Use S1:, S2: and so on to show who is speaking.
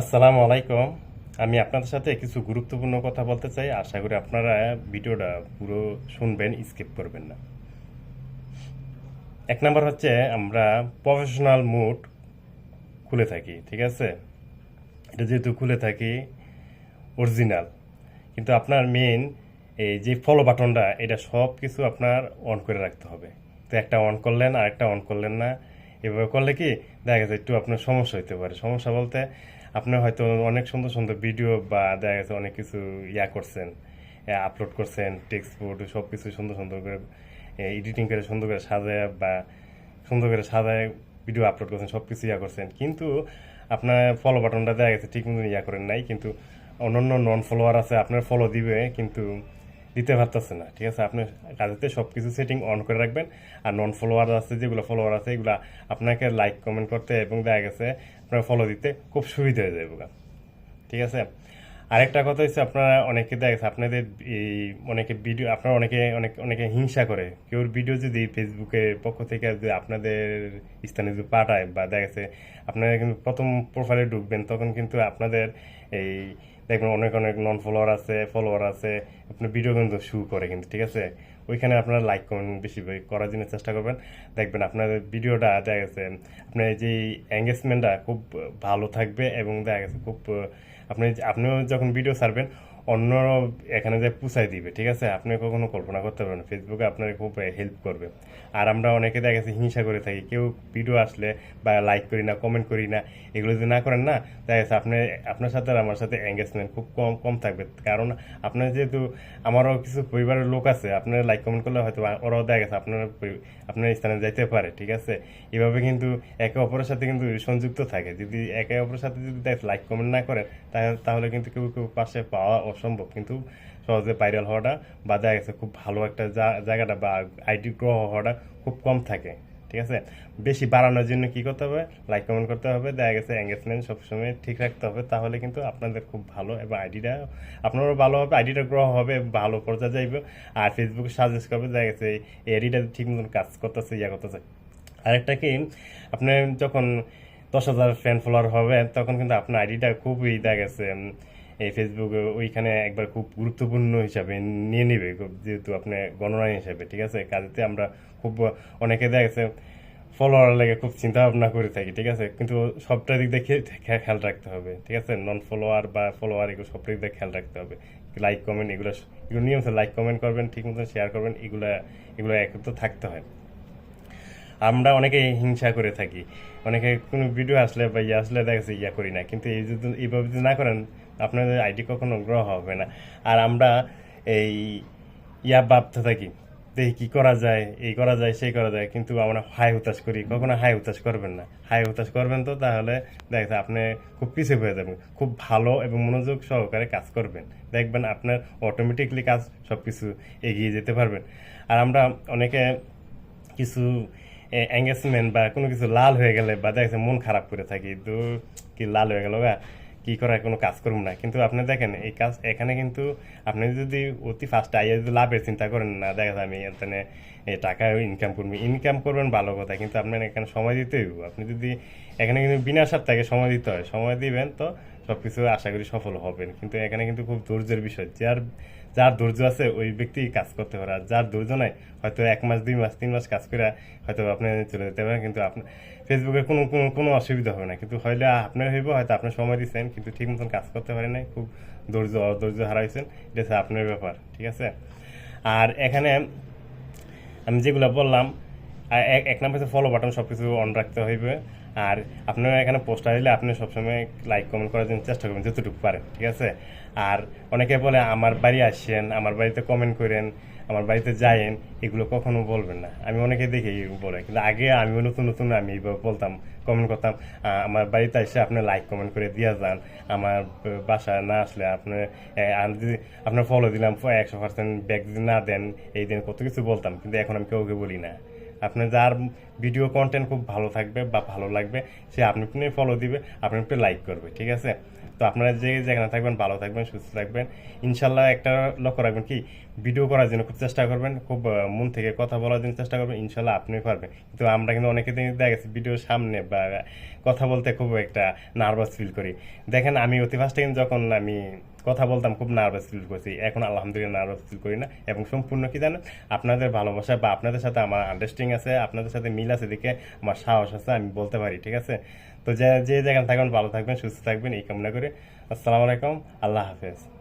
S1: আসসালামু আলাইকুম। আমি আপনাদের সাথে কিছু গুরুত্বপূর্ণ কথা বলতে চাই। আশা করি আপনারা ভিডিওটা পুরো শুনবেন, স্কিপ করবেন না। এক নম্বর হচ্ছে, আমরা প্রফেশনাল মুড খুলে থাকি, ঠিক আছে? এটা যেহেতু খুলে থাকি অরিজিনাল কিন্তু আপনার মেন এই যে ফলো বাটনটা এটা সব কিছু আপনার অন করে রাখতে হবে। তো একটা অন করলেন আর একটা অন করলেন না। এভাবে করলে কি দেখা গেছে একটু আপনার সমস্যা হতে পারে। সমস্যা বলতে আপনি হয়তো অনেক সুন্দর সুন্দর ভিডিও বা দেখা গেছে অনেক কিছু ইয়া করছেন আপলোড করছেন টেক্সট বোর্ড সব কিছু সুন্দর সুন্দর করে এডিটিং করে সুন্দর করে সাজায় বা সুন্দর করে সাজায় ভিডিও আপলোড করছেন সব কিছু ইয়া করছেন। কিন্তু আপনার ফলো বাটনটা দেখা গেছে ঠিক মতন ইয়া করেন নাই, কিন্তু অন্যান্য নন ফলোয়ার আছে, আপনার ফলো দিবে, কিন্তু দিতে পারতেছে না। ঠিক আছে, আপনি কাজেতে সব কিছু সেটিং অন করে রাখবেন। আর নন ফলোয়ার আছে, যেগুলো ফলোয়ার আছে, এগুলো আপনাকে লাইক কমেন্ট করতে এবং দেখা গেছে আপনার ফলো দিতে খুব সুবিধা হয়ে যাবে। ঠিক আছে? আরেকটা কথা হচ্ছে, আপনারা অনেকে দেখা গেছে, আপনাদের এই অনেকে ভিডিও আপনারা অনেকে, অনেক, অনেকে হিংসা করে। কেউ ভিডিও যদি ফেসবুকের পক্ষ থেকে যদি আপনাদের স্থানে যদি পাঠায় বা দেখা গেছে, আপনারা কিন্তু প্রথম প্রোফাইলে ঢুকবেন, তখন কিন্তু আপনাদের এই দেখবেন অনেক অনেক নন ফলোয়ার আছে ফলোয়ার আছে, আপনার ভিডিও কিন্তু শু করে কিন্তু, ঠিক আছে? ওইখানে আপনারা লাইক কমেন্ট বেশি করার জন্য চেষ্টা করবেন। দেখবেন আপনাদের ভিডিওটা দেখা গেছে, আপনার যে এঙ্গেজমেন্টটা খুব ভালো থাকবে এবং দেখা গেছে খুব আপনি আপনিও যখন ভিডিও ছাড়বেন অন্য এখানে যে পুষাই দিবে, ঠিক আছে? আপনি কখনো কল্পনা করতে পারবেন। ফেসবুকে আপনার খুব হেল্প করবে। আর আমরা অনেকে দেখা গেছে হিংসা করে থাকি। কেউ ভিডিও আসলে বা লাইক করি না কমেন্ট করি না, এগুলো যদি না করেন না, দেখা গেছে আপনি, আপনার সাথে আর আমার সাথে এঙ্গেজমেন্ট খুব কম কম থাকবে। কারণ আপনার যেহেতু, আমারও কিছু পরিবারের লোক আছে, আপনার লাইক কমেন্ট করলে হয়তো ওরাও দেখা গেছে আপনার আপনার স্থানে যাইতে পারে, ঠিক আছে? এভাবে কিন্তু একে অপরের সাথে কিন্তু সংযুক্ত থাকে। যদি একে অপরের সাথে যদি লাইক কমেন্ট না করেন তাহলে কিন্তু কেউ কেউ পাশে পাওয়া অসম্ভব। কিন্তু সহজে ভাইরাল হওয়াটা বা দেখা গেছে। খুব ভালো একটা জায়গাটা বা আইডি গ্রহ হওয়াটা খুব কম থাকে, ঠিক আছে? বেশি বাড়ানোর জন্য কি করতে হবে? লাইক কমেন্ট করতে হবে। দেখা গেছে এঙ্গেজমেন্ট সবসময় ঠিক রাখতে হবে। তাহলে কিন্তু আপনাদের খুব ভালো এবং আইডিটা আপনারও ভালো হবে, আইডিটা গ্রহ হবে, ভালো পর্যায়ে যাইবে। আর ফেসবুকে সাজেস্ট করবে দেখা গেছে এই আইডিটা ঠিক মতন কাজ করতেছে, ইয়া করতেছে। আরেকটা কি, আপনি যখন দশ হাজার ফ্যান ফলোয়ার হবে, তখন কিন্তু আপনার আইডিটা খুবই দেখা গেছে এই ফেসবুকে ওইখানে একবার খুব গুরুত্বপূর্ণ হিসাবে নিয়ে নিবে যেহেতু আপনি গণনা হিসাবে, ঠিক আছে? কাজেতে আমরা খুব, অনেকে দেখা গেছে ফলোয়ার লাগে খুব চিন্তা ভাবনা করে থাকি, ঠিক আছে? কিন্তু সবটা দিক দেখে খেয়াল রাখতে হবে, ঠিক আছে? নন ফলোয়ার বা ফলোয়ার এগুলো সবটা দিক দিয়ে খেয়াল রাখতে হবে। লাইক কমেন্ট এগুলো এগুলো নিয়ম লাইক কমেন্ট করবেন, ঠিক মতো শেয়ার করবেন, এগুলো এগুলো একত্র থাকতে হয়। আমরা অনেকে হিংসা করে থাকি। অনেকে কোনো ভিডিও আসলে বা ইয়ে আসলে দেখেছি ইয়া করি না, কিন্তু এই যদি, এইভাবে যদি না করেন আপনাদের আইডি কখনো গ্রহ হবে না। আর আমরা এই ইয়া ভাবতে থাকি দেখি কি করা যায়, এই করা যায়, সেই করা যায়, কিন্তু আমরা হাই হুতাশ করি, কখনো হাই হুতাশ করবেন না। হাই হুতাশ করবেন তো, তাহলে দেখেছে আপনি খুব পিছিয়ে হয়ে যাবেন, খুব ভালো এবং মনোযোগ সহকারে কাজ করবেন। দেখবেন আপনার অটোমেটিকলি কাজ সব কিছু এগিয়ে যেতে পারবেন আর আমরা অনেকে কিছু এঙ্গেজমেন্ট বা কোনো কিছু লাল হয়ে গেলে বা দেখা যাচ্ছে মন খারাপ করে থাকি তো কি লাল হয়ে গেল গা? কি করার কোনো কাজ করুম না। কিন্তু আপনি দেখেন, এই কাজ এখানে কিন্তু আপনি যদি অতি ফার্স্ট আইয়া যদি লাভের চিন্তা করেন না, দেখা যায় আমি এখানে টাকা ইনকাম করবেন ইনকাম করবেন ভালো কথা, কিন্তু আপনার এখানে সময় দিতে হইব। আপনি যদি এখানে কিন্তু বিনা সপ্তাহে সময় দিতে হয়, সময় দিবেন তো সব কিছু আশা করি সফল হবেন। কিন্তু এখানে কিন্তু খুব ধৈর্যের বিষয়। যার যার ধৈর্য আছে, ওই ব্যক্তি কাজ করতে পারে। আর যার ধৈর্য নাই, হয়তো এক মাস, দুই মাস, তিন মাস কাজ করে হয়তো আপনি চলে যেতে পারেন, কিন্তু আপনার ফেসবুকে কোনো কোনো কোনো অসুবিধা হবে না। কিন্তু হইলে আপনার হইব, হয়তো আপনার সময় দিচ্ছেন কিন্তু ঠিক মতন কাজ করতে পারেন নাই, খুব ধৈর্য, অধৈর্য হারাইছেন, এটা আপনার ব্যাপার, ঠিক আছে? আর এখানে আমি যেগুলো বললাম এক নাম্বার ফলো বাটন সব কিছু অন রাখতে হইবে। আর আপনারা এখানে পোস্টার দিলে আপনি সবসময় লাইক কমেন্ট করার জন্য চেষ্টা করবেন, যতটুকু পারেন, ঠিক আছে? আর অনেকে বলে, আমার বাড়ি আসছেন আমার বাড়িতে কমেন্ট করেন, আমার বাড়িতে যায়েন, এগুলো কখনো বলবেন না। আমি অনেকে দেখি বলে, কিন্তু আগে আমিও নতুন নতুন আমি এইভাবে বলতাম কমেন্ট করতাম আমার বাড়িতে এসে আপনি লাইক কমেন্ট করে দিয়ে যান, আমার ব- বাসায় না আসলে আপনি আমি যদি আপনার ফলো দিলাম, একশো পার্সেন্ট ব্যাগ যদি না দেন, এই দিন কত কিছু বলতাম, কিন্তু এখন আমি কাউকে বলি না। আপনি যার ভিডিও কন্টেন্ট খুব ভালো থাকবে বা ভালো লাগবে, সে আপনি আপনি ফলো দিবে, আপনি আপনি লাইক করবে, ঠিক আছে? তো আপনারা যে যেখানে থাকবেন, ভালো থাকবেন, সুস্থ থাকবেন। ইনশাল্লাহ একটা লক্ষ্য রাখবেন কি ভিডিও করার জন্য খুব চেষ্টা করবেন, খুব মন থেকে কথা বলার জন্য চেষ্টা করবেন, ইনশাল্লাহ আপনি পারবেন। কিন্তু আমরা কিন্তু অনেকে দিন দেখা গেছে ভিডিওর সামনে বা কথা বলতে খুব একটা নার্ভাস ফিল করি। দেখেন আমি অতি ফার্স্টে যখন আমি কথা বলতাম, খুব নার্ভাস ফিল করছি। এখন আলহামদুলিল্লাহ নার্ভাস ফিল করি না। এবং সম্পূর্ণ কি জানেন, আপনাদের ভালোবাসা বা আপনাদের সাথে আমার আন্ডারস্ট্যান্ডিং আছে, আপনাদের সাথে মিল আছে দেখে আমার সাহস আছে, আমি বলতে পারি, ঠিক আছে? তো যে যে যেখানে থাকবেন, ভালো থাকবেন, সুস্থ থাকবেন, এই কামনা করে। আসসালামু আলাইকুম, আল্লাহ হাফেজ।